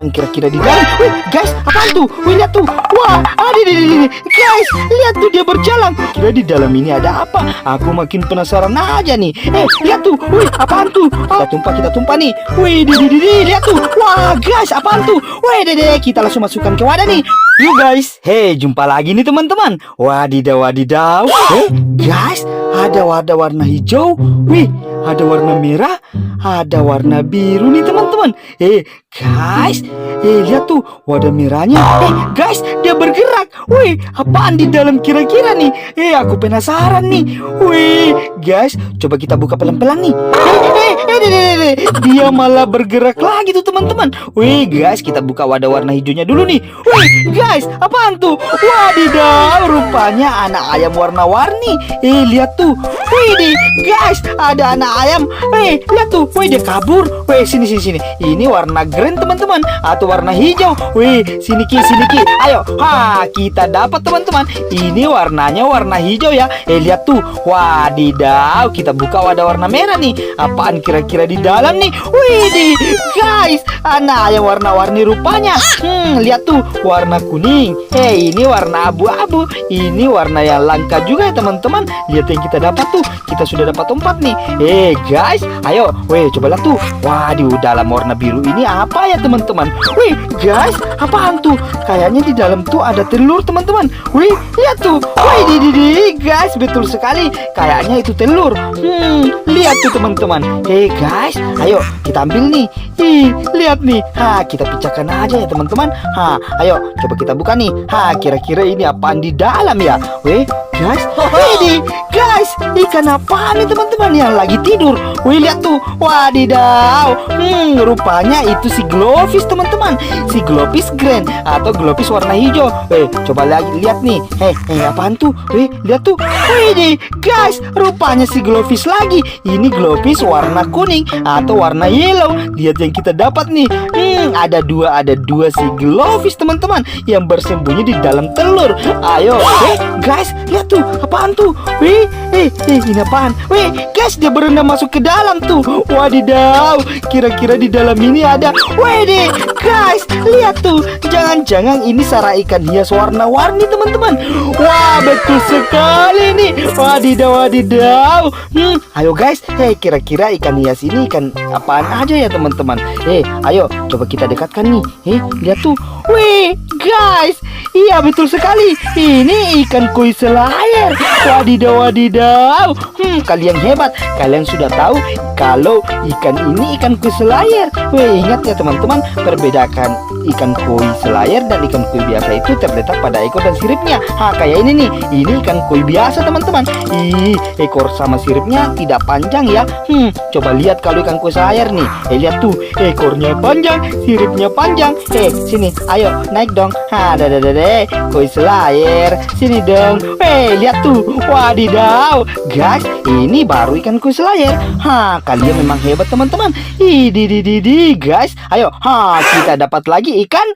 Kira-kira di dalam. Wih guys apaan tuh? Wih lihat tuh. Wah ada di sini. Guys lihat tuh dia berjalan. Kira di dalam ini ada apa? Aku makin penasaran aja nih. Eh lihat tuh. Wih apaan tuh? Kita tumpah kita tumpah nih. Wih di di di Lihat tuh. Wah guys apaan tuh? Wih dede kita langsung masukkan ke wadah nih. Yuk guys. Hei jumpa lagi nih teman-teman. Wadidaw wadidaw Eh guys ada wadah warna hijau. Wih ada warna merah. Ada warna biru nih teman-teman. Eh guys Eh lihat tuh wadah merahnya Eh guys dia bergerak. Wih apaan di dalam kira-kira nih? Eh aku penasaran nih. Wih guys coba kita buka pelan-pelan nih. Eh eh eh deh. Dia malah bergerak lagi tuh teman-teman. Wih guys kita buka wadah warna hijaunya dulu nih. Wih guys apaan tuh? Wadidaw rupanya anak ayam warna-warni. Eh lihat tuh. Wih guys ada anak ayam. Wih lihat tuh. Wih dia kabur. Wih sini sini sini. Ini warna green teman-teman. Atau warna hijau. Wih sini ki sini ki. Ayo. Ha kita dapat teman-teman. Ini warnanya warna hijau ya. Eh lihat tuh. Wadidaw kita buka wadah warna merah nih. Apaan kira-kira di dalam nih? Wih guys. Anak ayam warna-warni rupanya. Hmm lihat tuh. Warna kuning. Eh ini warna abu-abu. Ini warna yang langka juga ya teman-teman. Lihat yang kita dapat tuh. Kita sudah dapat empat nih. Eh guys. Ayo. Weh coba lihat tuh Waduh dalam warna biru ini apa ya teman-teman? Wih guys Apaan tuh? Kayaknya di dalam tuh ada telur teman-teman. Wih lihat tuh. Wih di, di, di guys Betul sekali. Kayaknya itu telur. Hmm lihat tuh teman-teman. Eh guys Ayo kita ambil nih. Ih lihat nih. Ha kita pecahkan aja ya teman-teman. Ha ayo coba kita buka nih. Ha kira-kira ini apaan di dalam ya? Weh guys. Ini guys ikan apa nih teman-teman? Yang lagi tidur Wih lihat tuh. Wadidaw. Hmm rupanya itu si glowfish teman-teman. Si glowfish grand atau glowfish warna hijau. Eh coba lagi lihat nih. Eh eh apaan tuh? Wih lihat tuh. Wih nih guys rupanya si glowfish lagi. Ini glowfish warna kuning atau warna yellow. Lihat yang kita dapat nih. Hmm ada dua ada dua si glowfish teman-teman Yang bersembunyi di dalam telur. Ayo. Eh guys lihat tuh. Apaan tuh? Wih eh eh ini apaan? Wih guys dia berenang masuk ke dalam tuh. Wadidaw kira-kira di dalam ini ada. Wih deh guys lihat tuh. Jangan-jangan ini sarang ikan hias warna-warni teman-teman. Wah betul sekali nih. Wadidaw wadidaw. Hmm ayo guys. Hei kira-kira ikan hias ini ikan apaan aja ya teman-teman? Eh ayo coba kita dekatkan nih. Eh lihat tuh Wih guys. Iya betul sekali. Ini ikan koi selayar Wadidaw wadidaw Hmm kalian hebat. Kalian sudah tahu Kalau ikan ini ikan koi selayar Wih ingat ya teman-teman. Perbedakan ikan koi selayar dan ikan koi biasa itu terletak pada ekor dan siripnya. Ha kayak ini nih. Ini ikan koi biasa teman-teman. Ih ekor sama siripnya tidak panjang ya. Hmm coba lihat kalau ikan koi selayar nih. Eh lihat tuh Ekornya panjang Siripnya panjang. Eh sini ayo naik dong. Ha dadah Koi selayar Sini dong. Eh lihat tuh. Wadidaw. Guys ini baru ikan koi selayar Ha kalian memang hebat teman-teman. Ih di di di guys. Ayo ha kita dapat lagi ikan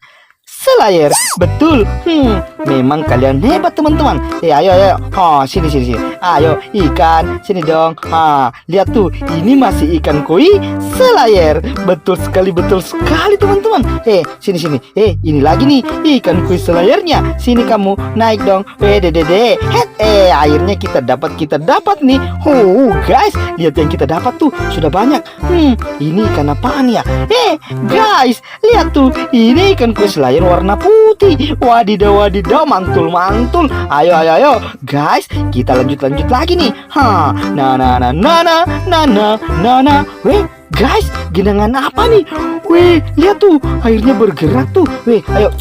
selayar betul. Hmm memang kalian hebat teman-teman. Eh ayo ayo. Ha sini sini sini. Ayo ikan. Sini dong. Ha lihat tuh. Ini masih ikan koi. Selayar betul sekali betul sekali teman-teman. Eh sini sini. Eh ini lagi nih. Ikan koi selayarnya sini kamu. Naik dong. Eh dede dede head eh akhirnya kita dapat kita dapat nih. Oh guys lihat yang kita dapat tuh sudah banyak. Hmm ini ikan apaan ya? Eh guys lihat tuh ini ikan koi selayar warna putih. Wadidaw wadidaw mantul mantul ayo ayo ayo. Guys kita lanjut lanjut lagi nih. Ha nah nah nah nah nah nah nah nah weh guys genangan apa nih? Weh lihat tuh airnya bergerak tuh. Weh ayo.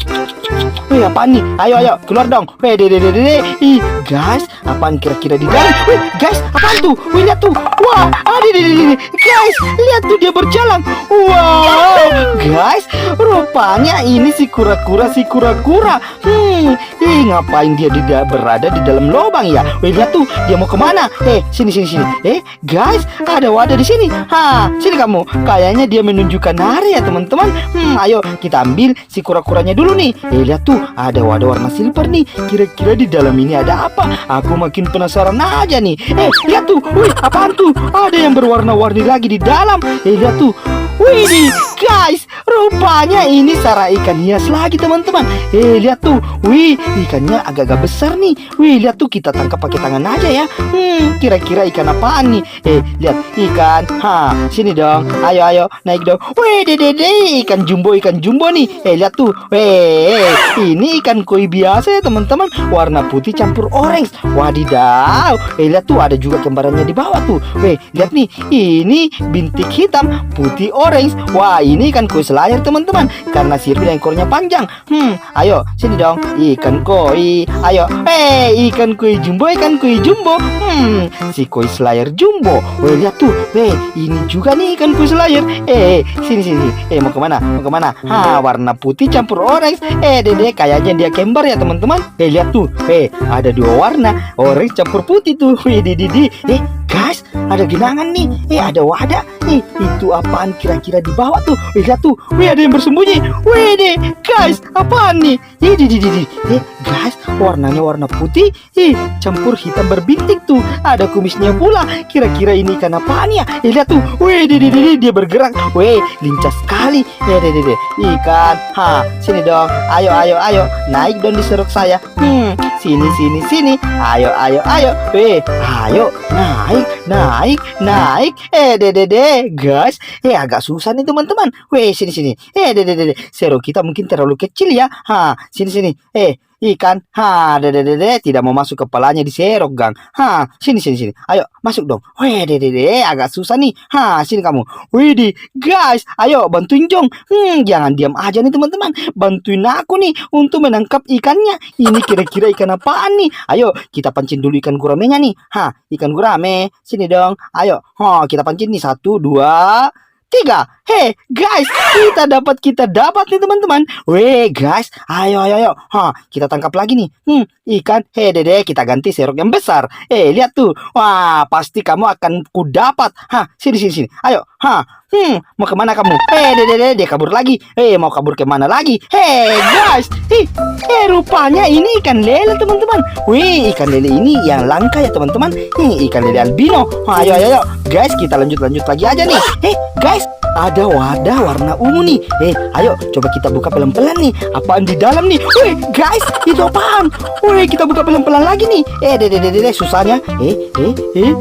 Wih apaan nih? Ayo ayo keluar dong. Wih dede dede dede. Ih guys, apaan kira-kira di dalam? Wih guys, apaan tuh? Wih lihat tuh. Wah, ada dede dede. Guys, lihat tuh dia berjalan. Wow, guys, rupanya ini si kura-kura si kura-kura. Hmm, ih ngapain dia di berada di dalam lubang ya? Wih lihat tuh, dia mau ke mana? Eh sini sini sini. Eh guys, ada wadah di sini. Ha, sini kamu. Kayaknya dia menunjukkan hari ya teman-teman. Hmm, ayo kita ambil si kura-kuranya dulu nih. Eh lihat tuh, ada wadah warna silver nih. Kira-kira di dalam ini ada apa apa? Aku makin penasaran aja nih. Eh, lihat tuh. Wih, apaan tuh? Ada yang berwarna-warni lagi di dalam. Eh, lihat tuh. Wih, guys, rupanya ini sarang ikan hias lagi teman-teman. Eh, lihat tuh. Wih, ikannya agak-agak besar nih. Wih, lihat tuh kita tangkap pakai tangan aja ya. Hmm, kira-kira ikan apaan nih? Eh, lihat ikan. Ha, sini dong. Ayo, ayo, naik dong. Wih, dede, ikan jumbo, ikan jumbo nih. Eh, lihat tuh. Weh, ini ikan koi biasa ya teman-teman. Warna putih campur orange. Wadidaw. Eh, lihat tuh ada juga kembarannya di bawah tuh. Weh, lihat nih. Ini bintik hitam, putih orange. Wah, ini ikan koi selayar teman-teman. Karena sirip dan ekornya panjang. Hmm, ayo, sini dong. Ikan koi. Ayo. Eh, ikan koi jumbo, ikan koi jumbo. Hmm, si koi selayar jumbo. Weh, lihat tuh. Weh, ini juga nih ikan koi selayar. Eh, sini sini. Eh, mau ke mana? Mau ke mana? Ha, warna putih campur orange. Eh, dede, kayaknya dia kembar ya teman-teman. Eh, lihat tuh. Eh, ada dua warna. Orange campur putih tuh. Wih, di, di. Eh, guys, ada genangan nih. Eh, ada wadah. Eh, itu apaan kira-kira di bawah tuh? Eh, lihat tuh. Wih, ada yang bersembunyi. Wih, deh, guys, apaan nih? Eh, di, di, di, di. Eh, guys, warnanya warna putih. Eh, campur hitam berbintik tuh. Ada kumisnya pula. Kira-kira ini ikan apaan ya? Eh, lihat tuh. Wih, di, di, di, di, dia bergerak. Wih, lincah sekali. Eh, deh, deh, deh. Ikan. Ha, sini dong. Ayo, ayo, ayo. Naik dong di seruk saya. Hmm, sini, sini, sini. Ayo, ayo, ayo. Weh, ayo. Naik, naik, naik. Eh, deh, deh, deh. Guys, eh agak susah nih teman-teman. Weh, sini, sini. Eh, deh, deh, deh. Seruk kita mungkin terlalu kecil ya. Ha, sini, sini. Eh, ikan. Ha, deh, deh, deh. Tidak mau masuk kepalanya di serok, Gang. Ha, sini, sini, sini. Ayo, masuk dong. Weh, deh, deh, deh. Agak susah nih. Ha, sini kamu. Widih, guys. Ayo, bantuin Jong. Hmm, jangan diam aja nih teman-teman. Bantuin aku nih untuk menangkap ikannya. Ini kira-kira ikan apaan nih? Ayo, kita pancing dulu ikan guramenya nih. Ha, ikan gurame. Sini dong. Ayo. Ha, kita pancing nih. Satu, dua, tiga. Hei, guys, kita dapat kita dapat nih teman-teman. Weh, guys, ayo ayo ayo. Ha, kita tangkap lagi nih. Hmm, ikan. Hei, Dede, kita ganti serok yang besar. Eh, lihat tuh. Wah, pasti kamu akan ku dapat. Ha, sini sini sini. Ayo. Ha. Hmm, mau ke mana kamu? Eh, Dede, Dede, dia kabur lagi. Eh, mau kabur ke mana lagi? Hei, guys. Ih, eh, rupanya ini ikan lele, teman-teman. Wih, ikan lele ini yang langka ya, teman-teman. Nih, ikan lele albino. Ayo ayo ayo. Guys, kita lanjut lanjut lagi aja nih. Hei, guys, ada wadah warna ungu nih. Eh, ayo coba kita buka pelan-pelan nih. Apaan di dalam nih? Wih, guys, itu apaan? Wih, kita buka pelan-pelan lagi nih. Eh, deh, deh, deh, deh, susahnya. Eh, eh, eh.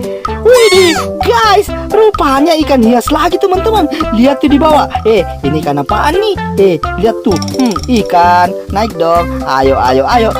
Wih, guys, rupanya ikan hias lagi teman-teman. Lihat tuh di bawah. Eh, ini ikan apaan nih? Eh, lihat tuh. Hmm, ikan. Naik dong. Ayo, ayo, ayo.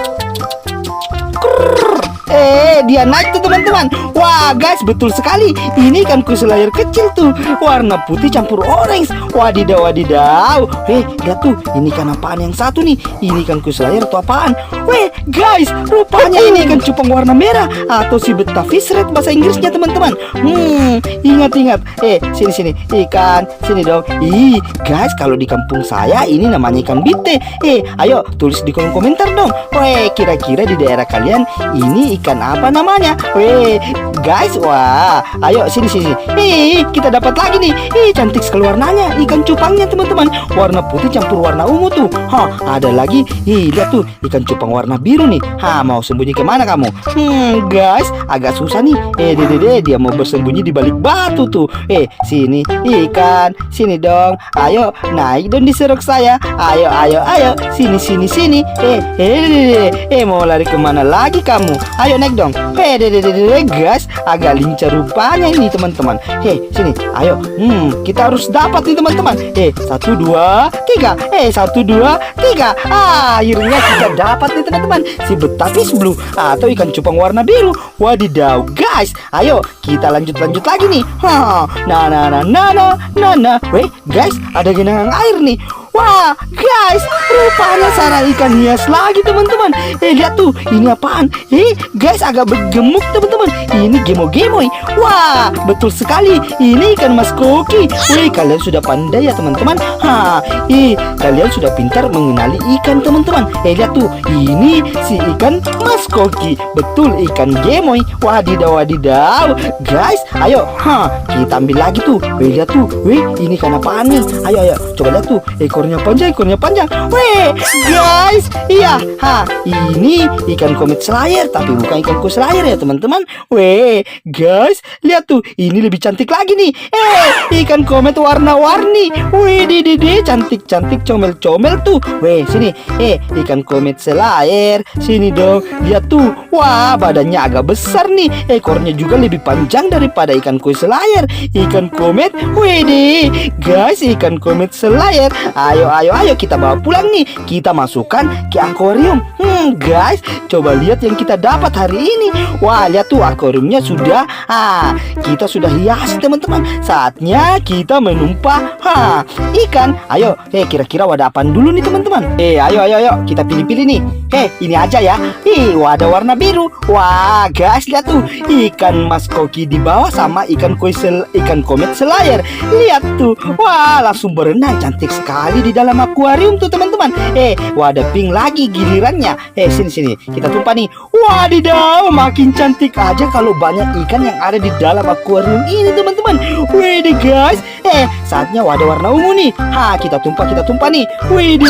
Krrr. Eh, dia naik tuh teman-teman. Wah, guys, betul sekali. Ini ikan kuselayar kecil tuh. Warna putih campur orange. Wadidaw, wadidaw. Eh, lihat tuh. Ini ikan apaan yang satu nih? Ini ikan kuselayar atau apaan? Weh, guys, rupanya ini ikan cupang warna merah atau si beta fish red bahasa Inggrisnya teman-teman. Hmm, ingat-ingat. Eh, sini sini. Ikan, sini dong. Ih, guys, kalau di kampung saya ini namanya ikan bite. Eh, ayo tulis di kolom komentar dong. Weh, kira-kira di daerah kalian ini ikan apa namanya? Weh, guys, wah, ayo sini sini. Ih, kita dapat lagi nih. Ih, cantik sekali warnanya. Ikan cupangnya teman-teman. Warna putih campur warna ungu tuh. Hah, ada lagi. Ih, lihat tuh, ikan cupang warna biru nih. Ha, mau sembunyi ke mana kamu? Hmm, guys, agak susah nih. Eh, dede, dede, dia mau bersembunyi di balik batu tuh. Eh, sini, ikan, sini dong. Ayo, naik dong di serok saya. Ayo, ayo, ayo, sini, sini, sini. Eh, eh, dede, eh, mau lari ke mana lagi kamu? Ayo naik dong. Eh, dede, dede, guys, agak lincah rupanya ini teman-teman. Hei, sini, ayo. Hmm, kita harus dapat nih teman-teman. Eh, satu, dua, tiga. Eh, satu, dua, tiga. Ah, akhirnya kita dapat nih teman-teman. Si betapis blue atau ikan cupang warna biru. Wadidaw, guys. Ayo, kita lanjut-lanjut lagi nih. Ha, nah, nah, nah, nah, nah, nah, nah. Weh, guys, ada genangan air nih. Wah, guys, rupanya sarang ikan hias lagi teman-teman. Eh, lihat tuh, ini apaan? Eh, guys, agak bergemuk teman-teman. Ini gemo-gemoy. Wah, betul sekali. Ini ikan mas koki. Wih, kalian sudah pandai ya teman-teman. Ha, eh, kalian sudah pintar mengenali ikan teman-teman. Eh, lihat tuh, ini si ikan mas koki. Betul, ikan gemoy. Wadidaw, wadidaw. Guys, ayo, ha, kita ambil lagi tuh. Wih, lihat tuh. Wih, ini ikan apaan nih? Ayo, ayo, coba lihat tuh. Ekor ekornya panjang, ekornya panjang. Weh, guys, iya, ha, ini ikan komet slayer, tapi bukan ikan koi slayer ya teman-teman. Weh, guys, lihat tuh, ini lebih cantik lagi nih. Eh, ikan komet warna-warni. Wih, di di cantik-cantik comel-comel tuh. Weh, sini, eh, ikan komet slayer, sini dong. Lihat tuh, wah, badannya agak besar nih. Ekornya juga lebih panjang daripada ikan koi slayer. Ikan komet, wih, guys, ikan komet slayer. Ayo, ayo, ayo, kita bawa pulang nih. Kita masukkan ke akuarium. Hmm, guys, coba lihat yang kita dapat hari ini. Wah, lihat tuh akuariumnya sudah. Ah, kita sudah hias teman-teman. Saatnya kita menumpah. Ha, ikan. Ayo, eh kira-kira wadah apa dulu nih teman-teman? Eh, ayo, ayo, ayo, kita pilih-pilih nih. Eh, ini aja ya. Ih, wadah warna biru. Wah, guys, lihat tuh ikan mas koki di bawah sama ikan koi sel, ikan komet selayar. Lihat tuh, wah langsung berenang cantik sekali di dalam akuarium tuh teman-teman. Eh, wadah pink lagi gilirannya. Eh, sini sini, kita tumpah nih. Wadidaw, makin cantik aja kalau banyak ikan yang ada di dalam akuarium ini teman-teman. Wih guys, eh saatnya wadah warna ungu nih. Ha, kita tumpah, kita tumpah nih. Wih,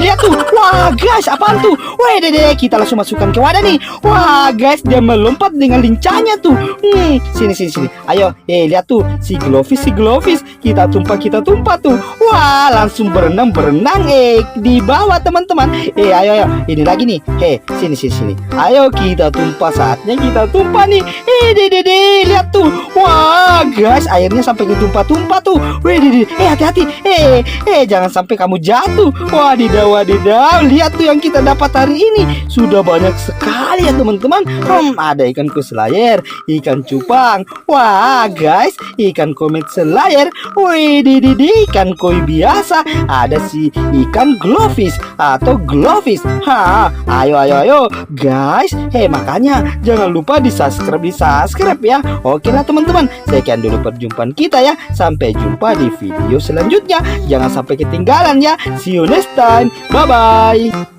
lihat tuh. Wah, guys, apaan tuh? Wih, dede, kita langsung masukkan ke wadah nih. Wah, guys, dia melompat dengan lincahnya tuh. Hmm, sini, sini, sini. Ayo, eh, lihat tuh, si Glovis, si Glovis. Kita tumpah, kita tumpah tuh. Wah, langsung berenang, berenang, eh, di bawah teman-teman. Eh, ayo, ayo, ini lagi nih. Eh, sini, sini, sini. Ayo, kita tumpah, saatnya kita tumpah nih. Eh, dede, dede, lihat tuh. Wah, guys, airnya sampai ketumpah-tumpah tuh. Wih, dede, eh, hati-hati. Eh, eh, jangan sampai kamu jatuh. Wadidaw, wadidaw. Lihat tuh yang kita dapat hari ini. Sudah banyak sekali ya teman-teman. Hmm, ada ikan kuselayer, ikan cupang. Wah, guys, ikan komet selayar. Wih, di, ikan koi biasa. Ada si ikan glowfish atau glowfish. Ha, ayo, ayo, ayo, guys. Hei, makanya jangan lupa di subscribe, di subscribe ya. Oke lah teman-teman. Sekian dulu perjumpaan kita ya. Sampai jumpa di video selanjutnya. Jangan sampai ketinggalan ya. See you next time. Bye bye.